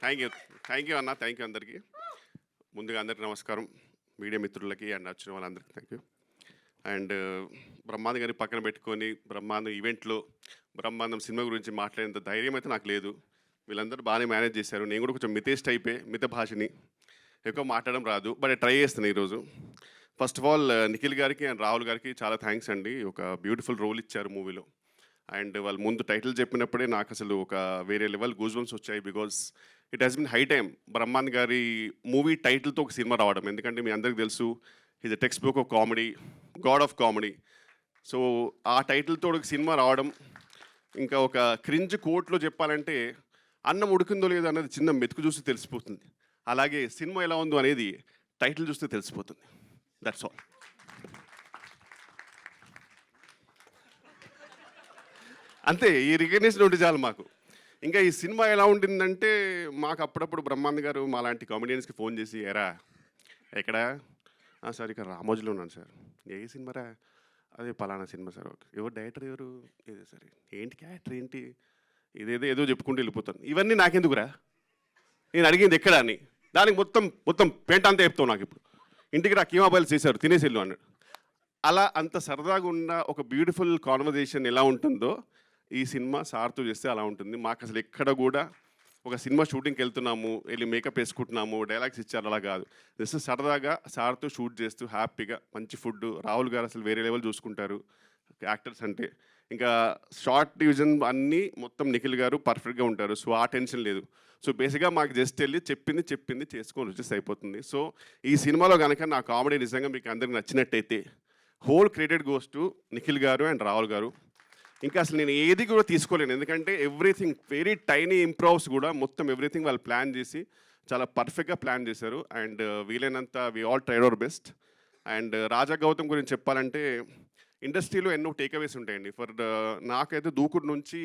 Thank you. Thank you అన్న thank you అందరికీ. ముందుగా అందరికీ నమస్కారం. మీడియా మిత్రులకి అండ్ వచ్చిన వాళ్ళందరికీ థ్యాంక్ యూ. అండ్ బ్రహ్మాండం గారిని పక్కన పెట్టుకొని బ్రహ్మాండం ఈవెంట్లో బ్రహ్మాండం సినిమా గురించి మాట్లాడేంత ధైర్యం అయితే నాకు లేదు. వీళ్ళందరూ బాగానే మేనేజ్ చేశారు. నేను కూడా కొంచెం మితేష్ టైపే మిత భాషని. ఎక్కువ మాట్లాడడం రాదు బట్ ట్రై చేస్తాను ఈరోజు. ఫస్ట్ ఆఫ్ ఆల్ నిఖిల్ గారికి అండ్ రాహుల్ గారికి చాలా థ్యాంక్స్ అండి. ఒక బ్యూటిఫుల్ రోల్ ఇచ్చారు మూవీలో. అండ్ వాళ్ళు ముందు టైటిల్ చెప్పినప్పుడే నాకు అసలు ఒక వేరే లెవెల్ గూజ్ వచ్చాయి because it has been high time Brahman గారి మూవీ టైటిల్తో ఒక సినిమా రావడం. ఎందుకంటే మీ అందరికి తెలుసు ఇది text book of comedy god of comedy so ఆ టైటిల్తో ఒక సినిమా రావడం. ఇంకా ఒక క్రింజ్ కోట్లో చెప్పాలంటే అన్నం ఉడికిందో లేదో అనేది చిన్న మెతుకు చూస్తే తెలిసిపోతుంది. అలాగే సినిమా ఎలా ఉందో అనేది టైటిల్ చూస్తే తెలిసిపోతుంది. దట్స్ ఆల్ అంతే ఈ రికగ్నేషన్ ఉంటే చాలు మాకు. ఇంకా ఈ సినిమా ఎలా ఉంటుందంటే మాకు అప్పుడప్పుడు బ్రహ్మాండ్ గారు మా లాంటి కామెడియన్స్కి ఫోన్ చేసి ఎరా ఎక్కడ? సార్ ఇక్కడ రామోజీలో ఉన్నాను సార్. ఏ సినిమారా? అదే పలానా సినిమా సార్. ఓకే ఎవరు డైరెక్టర్ ఎవరు? ఇదే సరే ఏంటి క్యారెక్టర్ ఏంటి? ఇదేదో ఏదో చెప్పుకుంటూ వెళ్ళిపోతాను. ఇవన్నీ నాకెందుకురా? నేను అడిగింది ఎక్కడ? అని. దానికి మొత్తం మొత్తం పెంట అంతా చెప్తావు నాకు ఇప్పుడు. ఇంటికి రా కీమా చేశారు తినేసి అన్నాడు. అలా అంత సరదాగా ఉన్న ఒక బ్యూటిఫుల్ కాన్వర్జేషన్ ఎలా ఉంటుందో ఈ సినిమా సార్తో చేస్తే అలా ఉంటుంది. మాకు అసలు ఎక్కడ కూడా ఒక సినిమా షూటింగ్కి వెళ్తున్నాము వెళ్ళి మేకప్ వేసుకుంటున్నాము డైలాగ్స్ ఇచ్చారు అలా కాదు. జస్ట్ సరదాగా సార్తో షూట్ చేస్తూ హ్యాపీగా మంచి ఫుడ్. రాహుల్ గారు అసలు వేరే లెవెల్ చూసుకుంటారు యాక్టర్స్ అంటే. ఇంకా షార్ట్ డివిజన్ అన్నీ మొత్తం నిఖిల్ గారు పర్ఫెక్ట్గా ఉంటారు. సో ఆ టెన్షన్ లేదు. సో బేసిక్గా మాకు జస్ట్ వెళ్ళి చెప్పింది చెప్పింది చేసుకొని వచ్చేసి అయిపోతుంది. సో ఈ సినిమాలో కనుక నా కామెడీ నిజంగా మీకు అందరికి నచ్చినట్టయితే whole credit goes to Nikhil గారు అండ్ రాహుల్ గారు. ఇంకా అసలు నేను ఏది కూడా తీసుకోలేను. ఎందుకంటే ఎవ్రీథింగ్ వెరీ టైనీ ఇంప్రూవ్స్ కూడా మొత్తం ఎవ్రీథింగ్ వాళ్ళు ప్లాన్ చేసి చాలా పర్ఫెక్ట్గా ప్లాన్ చేశారు. అండ్ uh, వీలైనంత we all tried our best and Raja Gautham గురించి చెప్పాలంటే ఇండస్ట్రీలో ఎన్నో టేక్అవేస్ ఉంటాయండి. ఫర్ నాకైతే దూకుడు నుంచి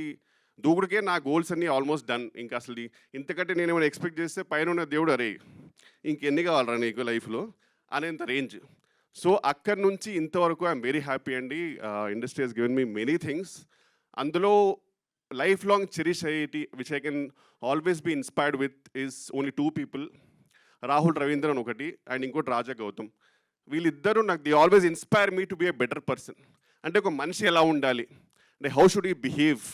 దూకుడికే నా గోల్స్ అన్నీ ఆల్మోస్ట్ డన్ ఇంకా అసలు ఇంతకంటే నేను ఏమైనా ఎక్స్పెక్ట్ చేస్తే పైన ఉన్న దేవుడు అరే ఇంకెన్ని కావాలరా నీకు లైఫ్లో అనేంత రేంజ్ సో అక్కడి నుంచి ఇంతవరకు ఐఎమ్ వెరీ హ్యాపీ అండి. Industry has given me many things. అందులో life long cherish it which I can always be inspired with is only two people. Rahul Ravindran ఒకటి అండ్ ఇంకోటి రాజా గౌతమ్. వీళ్ళిద్దరూ నాకు the always inspire me to be a better person. అంటే ఒక మనిషి ఎలా ఉండాలి? అంటే how should you behave?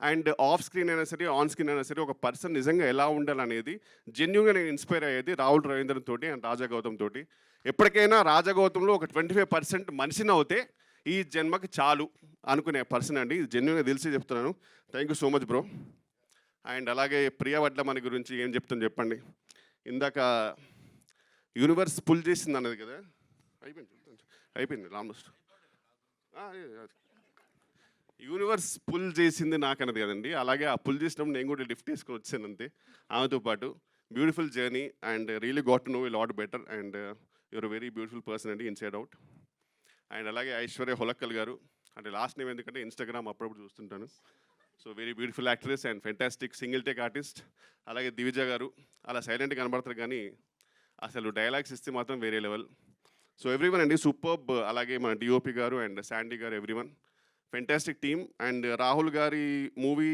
And off screen అయినా సరే ఆన్ స్క్రీన్ అయినా సరే ఒక పర్సన్ నిజంగా ఎలా ఉండాలనేది జెన్యున్గా నేను ఇన్స్పైర్ అయ్యేది రాహుల్ రవీంద్రన్ తోటి అండ్ రాజా గౌతమ్ తోటి. ఎప్పటికైనా రాజా గౌతంలో ఒక ట్వంటీ ఫైవ్ పర్సెంట్ మనిషిని అవుతే ఈ జన్మకి చాలు అనుకునే పర్సన్ అండి. జెన్యున్గా తెలిసి చెప్తున్నాను. Thank you so much bro and అలాగే ప్రియా వడ్ల మన గురించి ఏం చెప్తాను చెప్పండి. ఇందాక యూనివర్స్ పుల్ చేసింది అన్నది కదా. అయిపోయింది అయిపోయింది లాంగ్ యూనివర్స్ పుల్ చేసింది నాకన్నది కదండి. అలాగే ఆ పుల్ చేసినప్పుడు నేను కూడా లిఫ్ట్ తీసుకొని వచ్చాను అంతే. ఆమెతో పాటు beautiful journey and really got no lot better and your very beautiful person అండి ఇన్సైడ్ అవుట్. అండ్ అలాగే ఐశ్వర్య హొలక్కల్ గారు అంటే లాస్ట్ నేమ్ ఎందుకంటే ఇన్స్టాగ్రామ్ అప్పుడప్పుడు చూస్తుంటాను. So very beautiful actress and fantastic single take artist. అలాగే దివిజ గారు అలా సైలెంట్గా కనబడతారు కానీ అసలు డైలాగ్స్ ఇస్తే మాత్రం వేరే లెవెల్. సో ఎవ్రీవన్ అండి సూపర్బ్ అలాగే మన డిఓపి గారు అండ్ శాండీ గారు everyone. Fantastic team and Rahul గారి మూవీ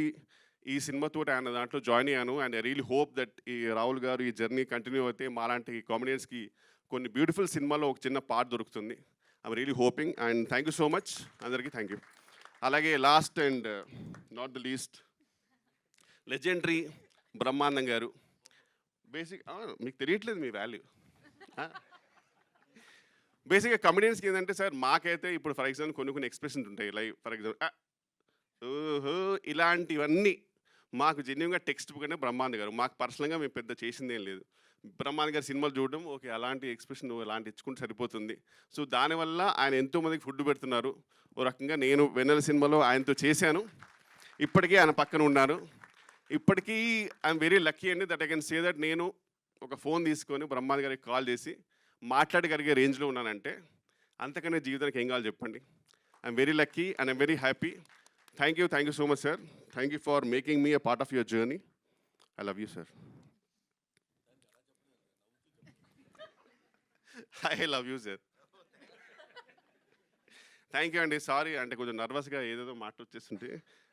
ఈ సినిమాతో ఆయన దాంట్లో జాయిన్ అయ్యాను. And I really hope that ఈ రాహుల్ గారు ఈ జర్నీ కంటిన్యూ అయితే మాలాంటి కామెడియన్స్కి కొన్ని బ్యూటిఫుల్ సినిమాలో ఒక చిన్న పార్ట్ దొరుకుతుంది. I'm really hoping and thank you so much అందరికీ థ్యాంక్ యూ అలాగే last and not the least legendary Brahmanandam గారు. బేసిక్ మీకు తెలియట్లేదు మీ వాల్యూ బేసిక్గా కమెడియన్స్కి ఏంటంటే సార్ మాకైతే ఇప్పుడు ఫర్ ఎగ్జాంపుల్ కొన్ని కొన్ని ఎక్స్ప్రెషన్స్ ఉంటాయి. లైక్ ఫర్ ఎగ్జాంపుల్ ఓహో ఇలాంటివన్నీ మాకు జెన్యున్గా టెక్స్ట్ బుక్ అంటే బ్రహ్మాండ్ గారు. మాకు పర్సనల్గా మేము పెద్ద చేసింది ఏం లేదు. బ్రహ్మాండ్ గారి సినిమాలు చూడడం ఓకే అలాంటి ఎక్స్ప్రెషన్ అలాంటి ఇచ్చుకుంటే సరిపోతుంది. సో దానివల్ల ఆయన ఎంతోమందికి ఫుడ్ పెడుతున్నారు. ఓ రకంగా నేను వెన్నెల సినిమాలో ఆయనతో చేశాను. ఇప్పటికీ ఆయన పక్కన ఉన్నారు. ఇప్పటికీ ఐఎమ్ వెరీ లక్కీ అండి that I can say that నేను ఒక ఫోన్ తీసుకొని బ్రహ్మాండ్ గారికి కాల్ చేసి మాట్లాడగలిగే రేంజ్లో ఉన్నానంటే అంతకనే జీవితానికి ఏం కావాలి చెప్పండి. I'm very lucky and I'm very happy thank you thank you so much sir thank you for making me a part of your journey I love you sir I love you sir thank you అండి. Sorry అంటే కొంచెం నర్వస్గా ఏదేదో మాట వచ్చేస్తుంటే